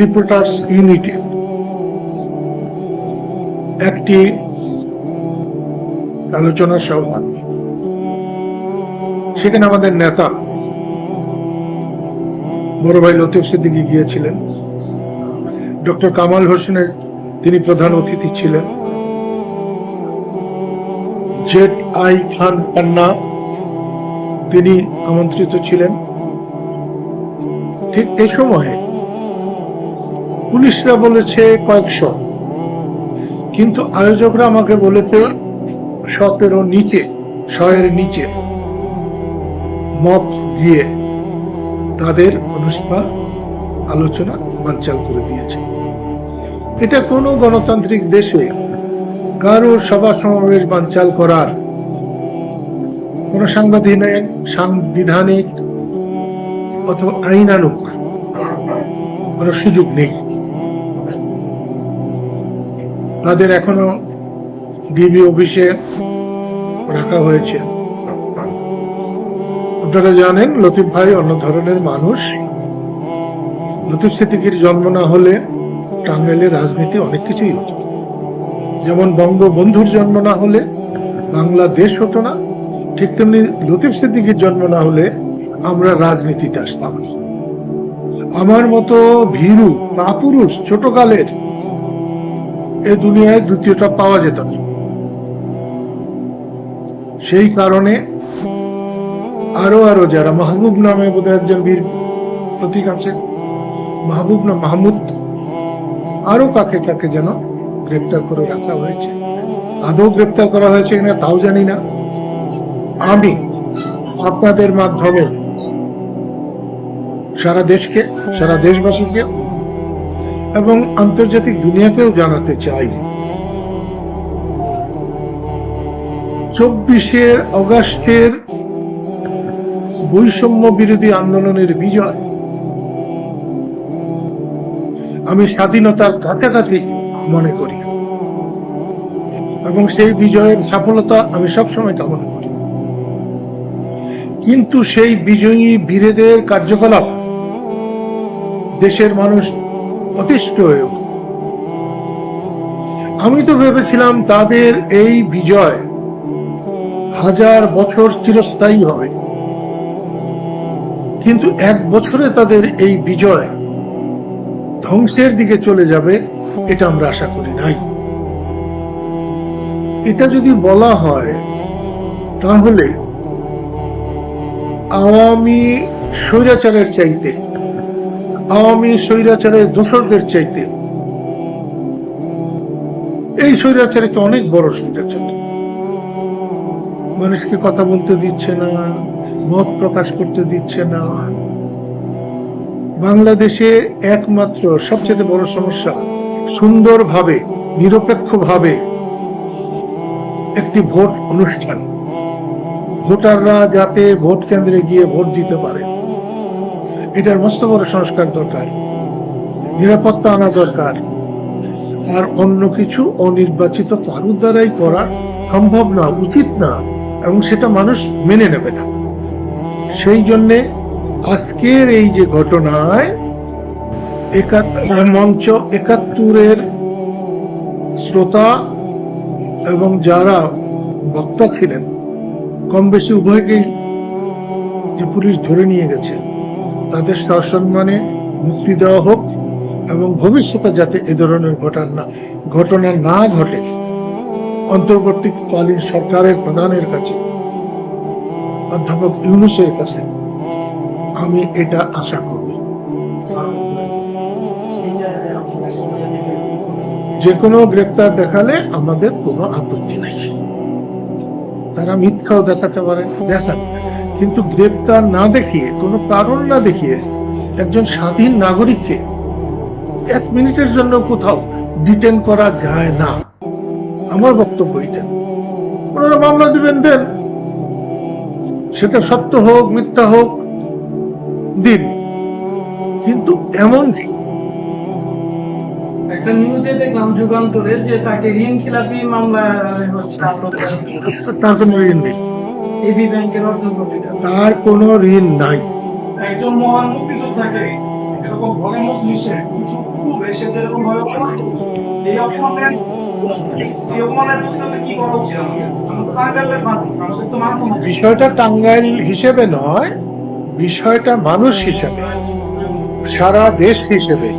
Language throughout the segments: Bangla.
রিপোর্টার্স ইউনিটে একটি আলোচনা সভা। সেখানে আমাদের নেতা বড় ভাই লতিফ সিদ্দিকী গিয়েছিলেন। ডক্টর কামাল হোসেনের তিনি প্রধান অতিথি ছিলেন। জেট আই খান পান্না তিনি আমন্ত্রিত ছিলেন। ঠিক এই সময়ে পুলিশরা বলেছে কয়েকশো। কিন্তু আয়োজকরা আমাকে বলেছে সতেরো নিচে শয়ের নিচে মত গিয়ে তাদের অনুষ্ঠান আলোচনা বানচাল করে দিয়েছে। এটা কোনো গণতান্ত্রিক দেশে কারও সভা সমাবেশ বানচাল করার কোন সাংবিধানিক সাংবিধানিক অথবা আইনানুক কোনো সুযোগ নেই। তাদের এখনও ডিবি অফিসে রাখা হয়েছে। আপনারা জানেন, লতিফ ভাই অন্য ধরনের মানুষ। লতিফ সিদ্দিকির জন্ম না হলে টাঙ্গাইলের রাজনীতি অনেক কিছুই হতো। যেমন বঙ্গবন্ধুর জন্ম না হলে বাংলাদেশ হতো না, ঠিক তেমনি লতিফ সিদ্দিকির জন্ম না হলে আমরা রাজনীতিতে আসতাম আমার মতো ভীরু কাপুরুষ ছোটকালের এ দুনিয়ায় দ্বিতীয়টা পাওয়া যেত না। সেই কারণে আরও আরও যারা মাহবুব নামে বোধহয় একজন বীর প্রতীক আছে মাহবুব না মাহমুদ, আরও কাকে কাকে যেন গ্রেপ্তার করে রাখা হয়েছে। আদৌ গ্রেপ্তার করা হয়েছে কিনা তাও জানি না। আমি আপনাদের মাধ্যমে সারা দেশকে, সারা দেশবাসীকে এবং আন্তর্জাতিক দুনিয়াকেও জানাতে চাই চব্বিশের অগাস্টের বৈষম্য বিরোধী আন্দোলনের বিজয়। আমি স্বাধীনতার কাছাকাছি মনে করি। এবং সেই বিজয়ের সফলতা আমি সবসময় কামনা করি। কিন্তু সেই বিজয়ী বীরেদের কার্যকলাপ দেশের মানুষ অতিষ্ঠ হয়ে উঠেছে। আমি তো ভেবেছিলাম তাদের এই বিজয় হাজার বছর চিরস্থায়ী হবে। কিন্তু এক বছরে তাদের এই বিজয় ধ্বংসের দিকে চলে যাবে, এটা আমরা আশা করি নাই। এটা যদি বলা হয়, তাহলে আওয়ামী স্বৈরাচারের চাইতে আওয়ামী স্বৈরাচারের দোসরদের চাইতে। এই স্বৈরাচারকে অনেক বড় স্বৈরাচার। মানুষকে কথা বলতে দিচ্ছে না, মত প্রকাশ করতে দিচ্ছে না। বাংলাদেশে একমাত্র সবচেয়ে বড় সমস্যা সুন্দরভাবে, নিরপেক্ষভাবে একটি ভোট অনুষ্ঠান। ভোটাররা যাতে ভোট কেন্দ্রে গিয়ে ভোট দিতে পারে এটার মস্ত বড় সংস্কার দরকার। নিরাপত্তা আনা দরকার। আর অন্য কিছু অনির্বাচিত কারুর দ্বারাই করা সম্ভব না, উচিত না, এবং সেটা মানুষ মেনে নেবে না। সেই জন্যে আজকের এই যে ঘটনায় মঞ্চ একাত্তরের শ্রোতা এবং যারা বক্তা ছিলেন কম বেশি উভয়কেই যে পুলিশ ধরে নিয়ে গেছে। তাদের সসম্মানে মুক্তি দেওয়া হোক এবং ভবিষ্যতে যাতে এ ধরনের ঘটনা ঘটনা না ঘটে, অন্তর্বর্তীকালীন সরকারের প্রধানের কাছে, অধ্যাপক ইউনুসের কাছে, আমি এটা আশা করব। যে কোনো গ্রেপ্তার দেখালে আমাদের কোনো আপত্তি নাই। তারা মিথ্যাও দেখাতে পারে দেখান কিন্তু গ্রেপ্তার না দেখিয়ে কোনো কারণ না দেখিয়ে একজন স্বাধীন নাগরিককে এক মিনিটের জন্য কোথাও ডিটেন করা যায় না। আমার বক্তব্য এটা ওনারা মামলা দিবেন দেন। সেটা সত্য হোক মিথ্যা হোক দিন। কিন্তু এমন একটা নিউজে দেখলাম যুগান্তরে যে তাকে ঋণ খেলাপি মামলা হচ্ছে। তার কোনো ঋণ নেই। এবি ব্যাংকের অর্থ তার কোনো ঋণ নাই। একজন মহান মুক্তিযোদ্ধাকে এরকম মিশে কিছু খুব এসে যেরকম ভাবে অপমান এই অপমানের বিষয়টা টাঙ্গাইল হিসেবে নয় বিষয়টা মানুষ হিসেবে সারা দেশ হিসেবে।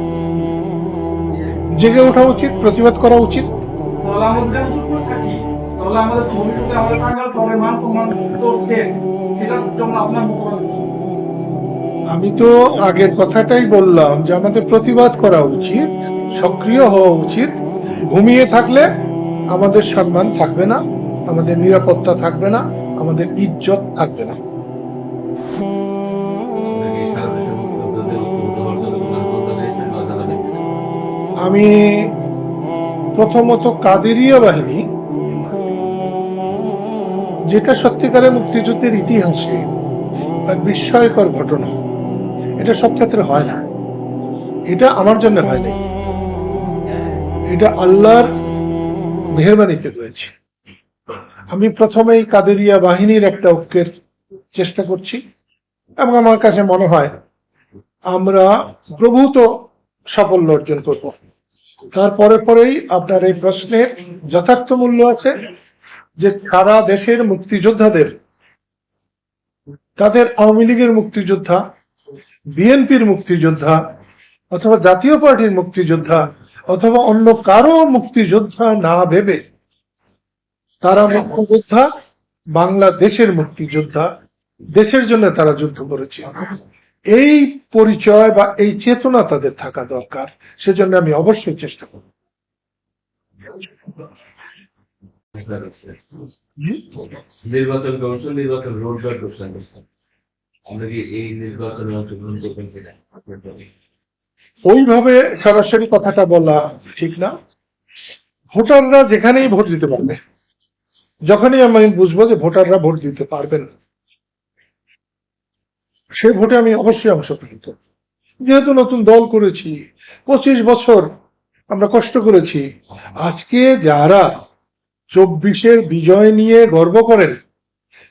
জেগে ওঠা উচিত প্রতিবাদ করা উচিত। আমাদের ভবিষ্যতে আমাদের আমি তো আগের কথাটাই বললাম যে আমাদের প্রতিবাদ করা উচিত, সক্রিয় হওয়া উচিত। ঘুমিয়ে থাকলে আমাদের সম্মান থাকবে না, আমাদের নিরাপত্তা থাকবে না, আমাদের ইজ্জত থাকবে না। আমি প্রথমত কাদেরিয়া বাহিনী যেটা সত্যিকারের মুক্তিযুদ্ধের ইতিহাসে এক বিস্ময়কর ঘটনা। এটা সব ক্ষেত্রে হয় না। এটা আমার জন্য হয়নি এটা আল্লাহর মেহরবানিতে হয়েছে। আমি প্রথমে এই কাদেরিয়া বাহিনীর একটা ঐক্যের চেষ্টা করছি এবং আমার কাছে মনে হয় আমরা প্রভূত সাফল্য অর্জন করব। তারপরে পরেই আপনার এই প্রশ্নের যথার্থ মূল্য আছে। যে সারা দেশের মুক্তিযোদ্ধাদের, তাদের আওয়ামী লীগের মুক্তিযোদ্ধা, বিএনপির মুক্তিযোদ্ধা, অথবা জাতীয় পার্টির মুক্তিযোদ্ধা, অথবা অন্য কারও মুক্তিযোদ্ধা না ভেবে তারা মুক্তিযোদ্ধা, বাংলাদেশের মুক্তিযোদ্ধা, দেশের জন্য তারা যুদ্ধ করেছে এই পরিচয় বা এই চেতনা তাদের থাকা দরকার, সেজন্য আমি অবশ্যই চেষ্টা করব? নির্বাচন কমিশন নির্বাচন রোডম্যাপ ঘোষণা করছে। আমরা কি এই নির্বাচনে অংশগ্রহণ করবেন কিনা? ওইভাবে সরাসরি কথাটা বলা ঠিক না। ভোটাররা যেখানেই ভোট দিতে পারবে যখনই আমি বুঝব যে ভোটাররা ভোট দিতে পারবেন সে ভোটে আমি অবশ্যই অংশগ্রহণ করব। যেহেতু নতুন দল করেছি পঁচিশ বছর আমরা কষ্ট করেছি আজকে যারা চব্বিশের বিজয় নিয়ে গর্ব করেন।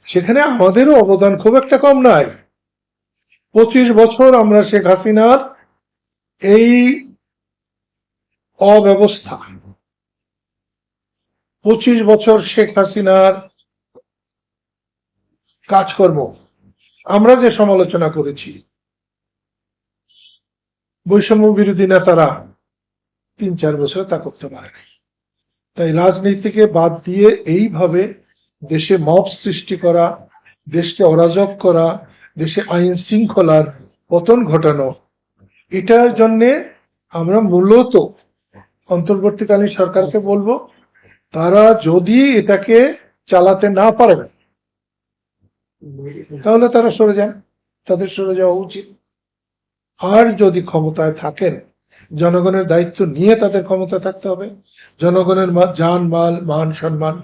সেখানে আমাদেরও অবদান খুব একটা কম নয় পঁচিশ বছর আমরা শেখ হাসিনার এই অব্যবস্থা। পঁচিশ বছর শেখ হাসিনার কাজকর্ম। আমরা যে সমালোচনা করেছি বৈষম্য বিরোধী নেতারা তিন চার বছরে তা করতে পারে নাই তাই রাজনীতিকে বাদ দিয়ে এইভাবে দেশে মব সৃষ্টি করা, দেশকে অরাজক করা, দেশে আইন শৃঙ্খলার পতন ঘটানো, এটার জন্যে আমরা মূলত অন্তর্বর্তীকালীন সরকারকে বলব, তারা যদি এটাকে চালাতে না পারে, তাহলে তারা সরে যান, তাদের সরে যাওয়া উচিত। আর যদি ক্ষমতায় থাকেন জনগণের দায়িত্ব নিয়ে তাদের ক্ষমতা থাকতে হবে। জনগণের জান মাল মান সম্মান।